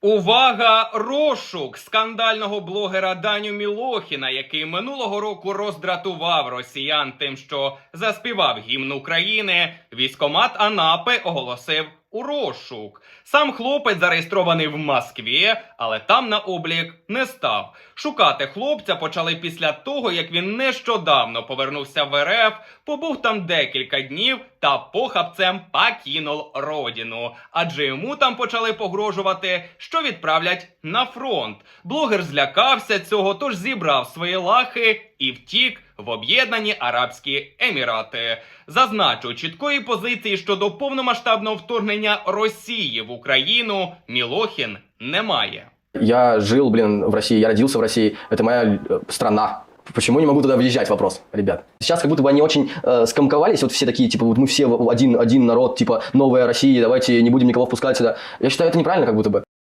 Увага! Розшук скандального блогера Даню Мілохіна, який минулого року роздратував росіян тим, що заспівав гімн України. Військомат Анапи оголосив у розшук. Сам хлопець зареєстрований в Москві, але там на облік не став. Шукати хлопця почали після того, як він нещодавно повернувся в РФ, побув там декілька днів та похабцем покинув родину. Адже йому там почали погрожувати, що відправлять на фронт. Блогер злякався цього, тож зібрав свої лахи і втік в Об'єднані Арабські Емірати. Зазначу, чіткої позиції щодо повномасштабного вторгнення Росії в Україну Мілохін не має. Я жил, блин, в России, я родился в России, это моя э, страна. Почему не могу туда въезжать, вопрос, ребят. Сейчас как будто бы они очень э, скомковались, вот все такие, типа, вот мы все в- один, один народ, типа, новая Россия, давайте не будем никого впускать сюда. Я считаю, это неправильно как будто бы.